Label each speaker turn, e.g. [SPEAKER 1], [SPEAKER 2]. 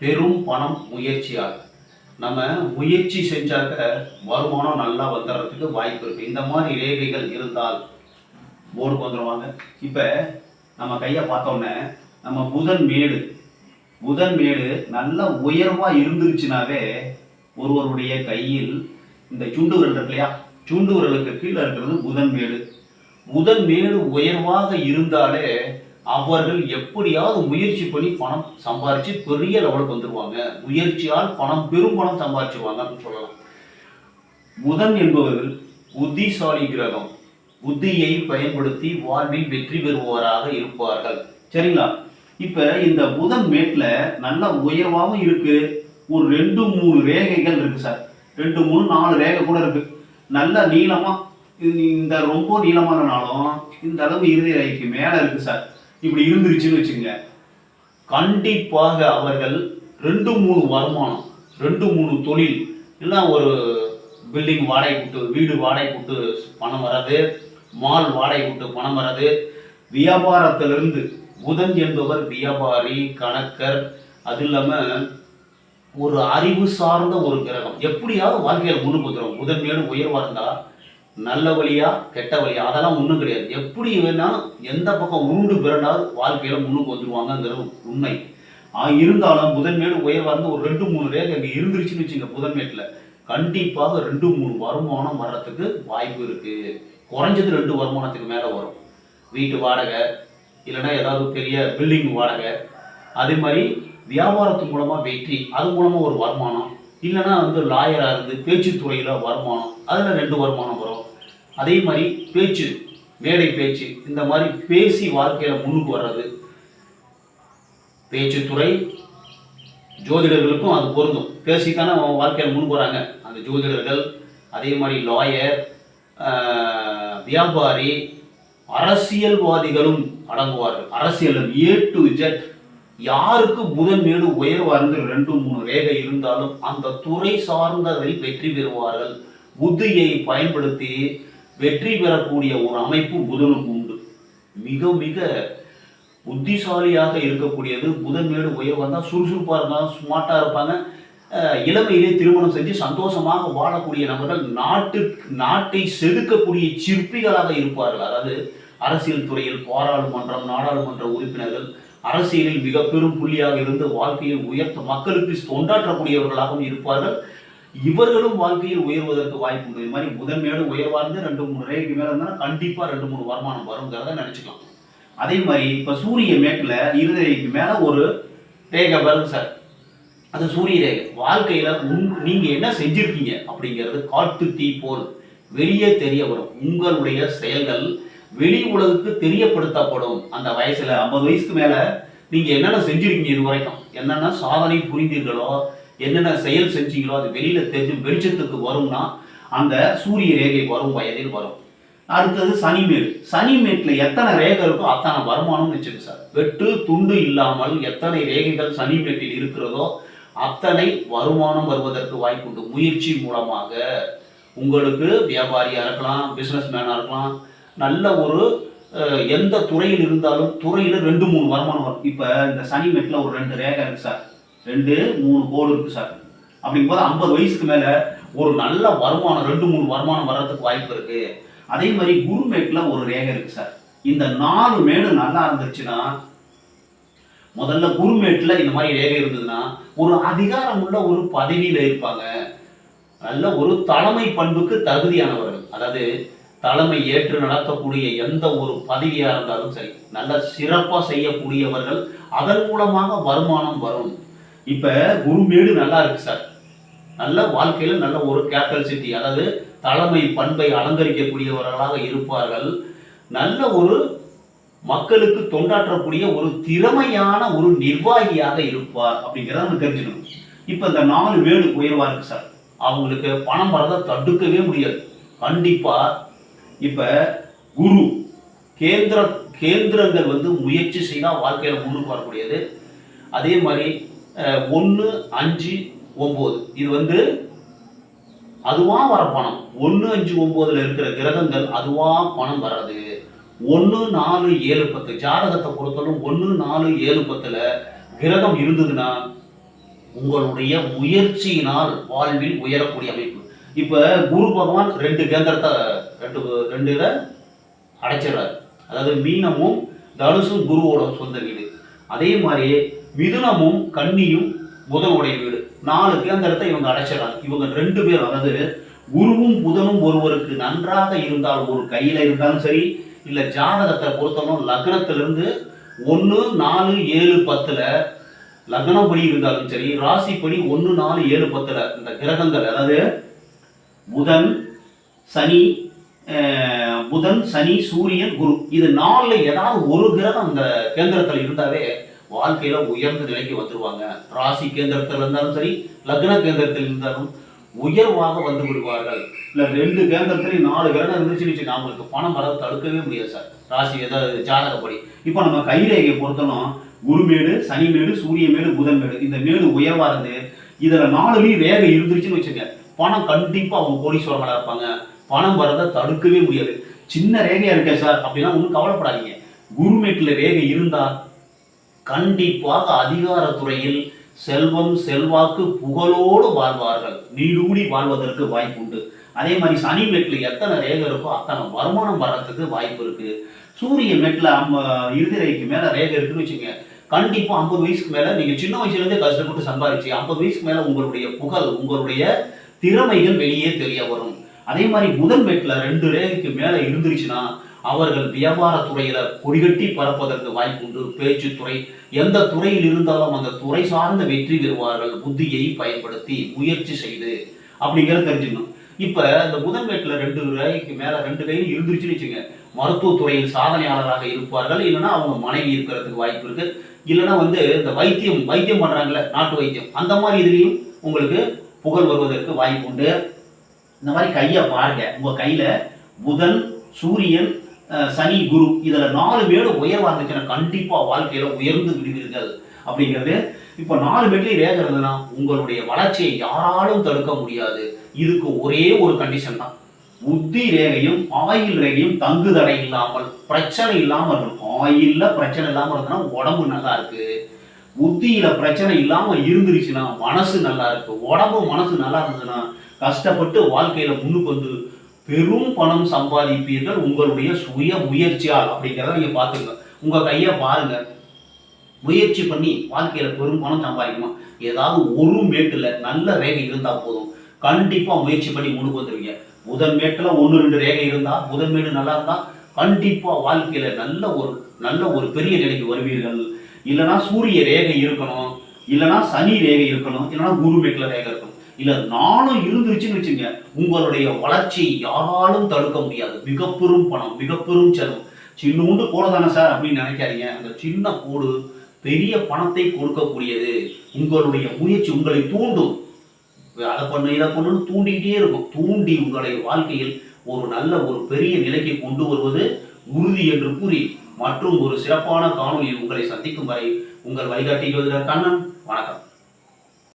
[SPEAKER 1] பெரும் பணம் முயற்சியால் நம்ம முயற்சி செஞ்சாக்க வருமானம் நல்லா வந்துடுறதுக்கு வாய்ப்பு இருக்குது இந்த மாதிரி ரேகைகள் இருந்தால் போர்டுக்கு வந்துடுவாங்க இப்போ நம்ம கையை பார்த்தோன்னே நம்ம புதன் மேடு. புதன் மேடு நல்ல உயர்வாக இருந்துருச்சுனாவே ஒருவருடைய கையில் இந்த சுண்டு விரல் இருக்கு இல்லையா? சுண்டு விரலுக்கு கீழே இருக்கிறது புதன் மேடு. புதன் மேடு உயர்வாக இருந்தாலே அவர்கள் எப்படியாவது முயற்சி பண்ணி பணம் சம்பாரித்து பெரிய லெவலுக்கு வந்துடுவாங்க முயற்சியால் பணம் பெரும் பணம் சம்பாரிச்சுவாங்க அப்படின்னு சொல்லலாம். புதன் என்பவர்கள் புத்திசாலி கிரகம். புத்தியை பயன்படுத்தி வாழ்வில் வெற்றி பெறுபவராக இருப்பார்கள். சரிங்களா? இப்போ இந்த புதன் மேட்டில் நல்ல உயர்வாகவும் இருக்கு. ஒரு ரெண்டு மூணு ரேகைகள் இருக்கு சார். ரெண்டு மூணு நாலு ரேகை கூட இருக்கு. நல்ல நீளமாக இந்த ரொம்ப நீளமானனாலும் இந்த அளவு இறுதி ரேகைக்கு மேலே இருக்கு சார். இப்படி இருந்துருச்சுன்னு வச்சுங்க கண்டிப்பாக அவர்கள் ரெண்டு மூணு வருமானம் ரெண்டு மூணு தொழில் இல்லை ஒரு பில்டிங் வாடகை விட்டு வீடு வாடகை விட்டு பணம் வராது மால் வாடகை விட்டு பணம் வராது. வியாபாரத்திலிருந்து புதன் என்பவர் வியாபாரி கணக்கர் அது இல்லாமல் ஒரு அறிவு சார்ந்த ஒரு கிரகம். எப்படியாவது வாழ்க்கையில் முன்னுக்கு வந்துடும் புதன் மேலும் உயர்வாக இருந்தால் நல்ல வழியா கெட்ட வழியா அதெல்லாம் ஒன்றும் கிடையாது. எப்படி வேணாலும் எந்த பக்கம் உருண்டு பிறண்டால் வாழ்க்கையில் முன்னுக்கு வந்துடுவாங்கங்கிறது உண்மை. ஆ, இருந்தாலும் புதன்மேடு உயர்வாக இருந்து ஒரு ரெண்டு மூணு ரேகை அங்கே இருந்துருச்சுன்னு வச்சுங்க புதன்மேட்டில் கண்டிப்பாக ரெண்டு மூணு வருமானம் வர்றதுக்கு வாய்ப்பு இருக்குது குறைஞ்சது ரெண்டு வருமானத்துக்கு மேலே வரும். வீட்டு வாடகை இல்லைன்னா ஏதாவது பெரிய பில்டிங் வாடகை. அதே மாதிரி வியாபாரத்து மூலமாக வெற்றி அது மூலமாக ஒரு வருமானம். இல்லைன்னா வந்து லாயராக இருந்து பேச்சுத்துறையில் வருமானம் அதில் ரெண்டு வருமானம் வரும். அதே மாதிரி பேச்சு மேடை பேச்சு இந்த மாதிரி பேசி வாழ்க்கையில் முன்னுக்கு வர்றது. பேச்சுத்துறை ஜோதிடர்களுக்கும் அது பொருந்தும். பேசித்தானே அவன் வாழ்க்கையில் முன்னுக்கு வராங்க. அந்த ஜோதிடர்கள் அதே மாதிரி லாயர் வியாபாரி அரசியல்வாதிகளும் அடங்குவார்கள். அரசியல் ஏ டு ஜெட் யாருக்கு புதன் மேடு உயர்வாருந்து ரெண்டு மூணு ரேகை இருந்தாலும் அந்த துறை சார்ந்ததில் வெற்றி பெறுவார்கள். புத்தியை பயன்படுத்தி வெற்றி பெறக்கூடிய ஒரு அமைப்பு புதனுக்கு உண்டு. மிக மிக புத்திசாலியாக இருக்கக்கூடியது. புதன் மேடு உயர்வாக இருந்தால் சுறுசுறுப்பாக இருந்தால் ஸ்மார்ட்டாக இருப்பாங்க. இளமையிலே திருமணம் செஞ்சு சந்தோஷமாக வாழக்கூடிய நபர்கள் நாட்டு நாட்டை செதுக்கக்கூடிய சிற்பிகளாக இருப்பார்கள். அதாவது அரசியல் துறையில் பாராளுமன்றம் நாடாளுமன்ற உறுப்பினர்கள் அரசியலில் மிக பெரும் புள்ளியாக இருந்து வாழ்க்கையில் உயர்த்த மக்களுக்கு தொண்டாற்றக்கூடியவர்களாகவும் இருப்பார்கள். இவர்களும் வாழ்க்கையில் உயர்வதற்கு வாய்ப்பு உண்டு. இது மாதிரி முதன் மேலும் உயர்வார்ந்து ரெண்டு மூணு ரேகைக்கு மேலே இருந்தால் கண்டிப்பாக ரெண்டு மூணு வருமானம் வருங்கிறத நினச்சிக்கலாம். அதே மாதிரி இப்போ சூரிய மேட்டில் இருத மேலே ஒரு ரேகை வருது சார். அது சூரிய ரேகை. வாழ்க்கையில் உங் நீங்கள் என்ன செஞ்சுருக்கீங்க அப்படிங்கிறது காட்டு தீ போல் வெளியே தெரிய வரும். உங்களுடைய செயல்கள் வெளி உலகுக்கு தெரியப்படுத்தப்படும். அந்த வயசில் ஐம்பது வயசுக்கு மேலே நீங்கள் என்னென்ன செஞ்சிருக்கீங்க இது வரைக்கும்? என்னென்ன சாதனை புரிந்தீர்களோ என்னென்ன செயல் செஞ்சீங்களோ அது வெளியில் தெரிஞ்சு வெளிச்சத்துக்கு வரும்னா அந்த சூரிய ரேகை வரும் வயதில் வரும். அடுத்தது சனிமேடு. சனிமேட்டில் எத்தனை ரேகை இருக்கோ அத்தனை வருமானம் வச்சுருக்கு சார். வெட்டு துண்டு இல்லாமல் எத்தனை ரேகைகள் சனிமேட்டில் இருக்கிறதோ அத்தனை வருமானம் வருவதற்கு வாய்ப்புண்டு முயற்சி மூலமாக உங்களுக்கு வியாபாரியாக இருக்கலாம் பிஸ்னஸ் மேனாக இருக்கலாம் நல்ல ஒரு எந்த துறையில் இருந்தாலும் துறையில் ரெண்டு மூணு வருமானம் வரும். இப்போ இந்த சனிமேட்டில் ஒரு ரெண்டு ரேகை இருக்கு சார். ரெண்டு மூணு கோடு இருக்குது சார். அப்படிங்கும்போது ஐம்பது வயசுக்கு மேலே ஒரு நல்ல வருமானம் ரெண்டு மூணு வருமானம் வர்றதுக்கு வாய்ப்பு இருக்குது அதே மாதிரி குருமேட்டில் ஒரு ரேகை இருக்குது சார். இந்த நாலு மேடு நல்லா இருந்துச்சுன்னா முதல்ல குருமேட்டில் இந்த மாதிரி ரேகை இருந்ததுன்னா ஒரு அதிகாரம் உள்ள ஒரு பதவியில் இருப்பாங்க. நல்ல ஒரு தலைமை பண்புக்கு தகுதியானவர்கள். அதாவது தலைமை ஏற்று நடத்தக்கூடிய எந்த ஒரு பதவியாக இருந்தாலும் சரி நல்ல சிறப்பாக செய்யக்கூடியவர்கள் அதன் மூலமாக வருமானம் வரும். இப்போ குருமேடு நல்லா இருக்கு சார். நல்ல வாழ்க்கையில் நல்ல ஒரு கேபிட்டல் சிட்டி அதாவது தலைமை பண்பை அலங்கரிக்கக்கூடியவர்களாக இருப்பார்கள். நல்ல ஒரு மக்களுக்கு தொண்டாற்றக்கூடிய ஒரு திறமையான ஒரு நிர்வாகியாக இருப்பார் அப்படிங்கிறத நம்ம தெரிஞ்சுக்கணும். இப்போ இந்த நாலு வேடு உயர்வாக இருக்கு சார். அவங்களுக்கு பணம் வரதை தடுக்கவே முடியாது. கண்டிப்பாக இப்போ குரு கேந்திர கேந்திரங்கள் வந்து முயற்சி செய்தால் வாழ்க்கையில் முன்னுக்கு வரக்கூடியது. அதே மாதிரி ஒன்று அஞ்சு ஒம்பது. இது வந்து அதுவாக வர பணம். ஒன்று அஞ்சு ஒம்போதில் இருக்கிற கிரகங்கள் அதுவாக பணம் வர்றது. ஒன்று நாலு ஏழு பத்து. ஜாதகத்தை பொறுத்தவரைக்கும் ஒன்று நாலு ஏழு பத்தில் கிரகம் இருந்ததுன்னா உங்களுடைய முயற்சியினால் வாழ்வில் உயரக்கூடிய அமைப்பு. இப்போ குரு பகவான் ரெண்டு கேந்திரத்தை ரெண்டு ரெண்டு இதை அடைச்சிடுறாரு. அதாவது மீனமும் தனுசும் குருவோட சொந்த வீடு. அதே மாதிரி மிதுனமும் கன்னியும் புதனுடைய வீடு. நாலு கேந்திரத்தை இவங்க அடைச்சிடலாம் இவங்க ரெண்டு பேர் அதாவது குருவும் புதனும் ஒருவருக்கு நன்றாக இருந்தால் ஒரு கையில இருந்தாலும் சரி இல்ல ஜாதகத்தை பொறுத்தவரை லக்னத்திலிருந்து ஒன்று நாலு ஏழு பத்துல லக்னப்படி இருந்தாலும் சரி ராசிப்படி ஒன்று நாலு ஏழு பத்துல இந்த கிரகங்கள் அதாவது புதன் சனி புதன் சனி சூரியன் குரு. இது நாளில் ஏதாவது ஒரு கிரகம் அந்த கேந்திரத்தில் இருந்தாவே வாழ்க்கையில உயர்ந்த நிலைக்கு வந்துருவாங்க. ராசி கேந்திரத்தில் இருந்தாலும் சரி லக்ன கேந்திரத்தில் இருந்தாலும் உயர்வாக வந்து விடுவார்கள். இல்ல ரெண்டு கேந்திரத்திலையும் நாலு கிரகம் இருந்துச்சுன்னு வச்சுக்கோங்க, அவங்களுக்கு பணம் வர தடுக்கவே முடியாது சார். ராசி ஏதாவது ஜாதகப்படி. இப்போ நம்ம கைரேகையை பொறுத்தனும் குருமேடு சனி மேடு சூரிய மேடு புதன் மேடு. இந்த மேடு உயர்வா இருந்து இதுல நாலுலையும் ரேகை இருந்துருச்சுன்னு வச்சுங்க பணம் கண்டிப்பா அவங்க கோடீஸ்வரங்களா இருப்பாங்க. பணம் வரதை தடுக்கவே முடியாது. சின்ன ரேகையா இருக்கே சார். அப்படின்னா ஒன்றும் கவலைப்படாதீங்க. குருமேட்டில் ரேகை இருந்தால் கண்டிப்பாக அதிகாரத்துறையில் செல்வம் செல்வாக்கு புகழோடு வாழ்வார்கள். நீடூடி வாழ்வதற்கு வாய்ப்பு உண்டு அதே மாதிரி சனி மேட்டில் எத்தனை ரேகை இருக்கோ அத்தனை வருமானம் வர்றதுக்கு வாய்ப்பு இருக்கு. சூரிய மேட்டில் அம்ப இறுதி ரேகைக்கு மேலே ரேகை இருக்குன்னு வச்சுங்க கண்டிப்பாக ஐம்பது வயசுக்கு மேலே நீங்கள் சின்ன வயசுலேருந்தே கஷ்டப்பட்டு சம்பாதிச்சு ஐம்பது வயசுக்கு மேலே உங்களுடைய புகழ் உங்களுடைய திறமைகள் வெளியே தெரிய வரும். அதே மாதிரி முதல் மெட்டில் ரெண்டு ரேகைக்கு மேலே இருந்துருச்சுன்னா அவர்கள் வியாபார துறையில கொடிகட்டி பறப்பதற்கு வாய்ப்புண்டு பேச்சுத்துறை எந்த துறையில் இருந்தாலும் அந்த துறை சார்ந்த வெற்றி பெறுவார்கள். புத்தியை பயன்படுத்தி முயற்சி செய்து. அப்படிங்கிறத தெரிஞ்சுக்கணும். இப்ப இந்த புதன் வேட்டில் ரெண்டு ரூபாய்க்கு மேல ரெண்டு கையில் இருந்துருச்சுன்னு வச்சுங்க. மருத்துவத்துறையில் சாதனையாளராக இருப்பார்கள். இல்லைன்னா அவங்க மனைவி இருக்கிறதுக்கு வாய்ப்பு இருக்கு. இல்லைன்னா வந்து இந்த வைத்தியம் வைத்தியம் பண்றாங்கல்ல நாட்டு வைத்தியம். அந்த மாதிரி இதுலயும் உங்களுக்கு புகழ் வருவதற்கு வாய்ப்பு உண்டு. இந்த மாதிரி கையை பாருங்க. உங்க கையில புதன் சூரியன் சனி குரு இதில் நாலு பேர் உயர்வாக இருந்துச்சுன்னா கண்டிப்பாக வாழ்க்கையில் உயர்ந்து விடுவீர்கள் அப்படிங்கிறது. இப்போ நாலு பேர்லயும் ரேகை இருந்ததுன்னா உங்களுடைய வளர்ச்சியை யாராலும் தடுக்க முடியாது. இதுக்கு ஒரே ஒரு கண்டிஷன் தான். புத்தி ரேகையும் ஆயில் ரேகையும் தங்கு தடை இல்லாமல் பிரச்சனை இல்லாமல் இருக்கணும். ஆயில்ல பிரச்சனை இல்லாமல் இருந்ததுன்னா உடம்பு நல்லா இருக்கு. புத்தியில பிரச்சனை இல்லாம இருந்துருச்சுன்னா மனசு நல்லா இருக்கு. உடம்பு மனசு நல்லா இருந்ததுன்னா கஷ்டப்பட்டு வாழ்க்கையில முன்னுக்கு வந்து பெரும் பணம் சம்பாதிப்பீர்கள் உங்களுடைய சுய முயற்சியால் அப்படிங்கிறத நீங்கள் பார்த்துங்க உங்கள் கையை பாருங்க. முயற்சி பண்ணி வாழ்க்கையில் பெரும் பணம் சம்பாதிக்கணும்? ஏதாவது ஒரு மேட்டில் நல்ல ரேகை இருந்தால் போதும். கண்டிப்பாக முயற்சி பண்ணி முன்னுக்கு வந்துடுவீங்க முதன் மேட்டில் ஒன்று ரெண்டு ரேகை இருந்தால் முதன் மேடு நல்லா இருந்தால் கண்டிப்பாக வாழ்க்கையில் நல்ல ஒரு நல்ல ஒரு பெரிய நிலைக்கு வருவீர்கள். இல்லைன்னா சூரிய ரேகை இருக்கணும். இல்லைன்னா சனி ரேகை இருக்கணும். இல்லைன்னா குரு மேட்டில் ரேகை இருக்கணும். இல்லை நானும் இருந்துருச்சுன்னு வச்சுங்க உங்களுடைய வளர்ச்சியை யாராலும் தடுக்க முடியாது. மிகப்பெரும் பணம் மிகப்பெரும் செலவு. சின்னூண்டு கோடு தானே சார் அப்படின்னு நினைக்காதீங்க. அந்த சின்ன கோடு பெரிய பணத்தை கொடுக்கக்கூடியது உங்களுடைய முயற்சி உங்களை தூண்டும். அதை பண்ணு இதை பண்ணுன்னு தூண்டிக்கிட்டே இருக்கும். தூண்டி உங்களுடைய வாழ்க்கையில் ஒரு நல்ல ஒரு பெரிய நிலைக்கு கொண்டு வருவது உறுதி என்று கூறி மற்றும் ஒரு சிறப்பான காணொலியில் உங்களை சந்திக்கும் வரை உங்கள் வழிகாட்டி ஜோதிடர் கண்ணன் வணக்கம்.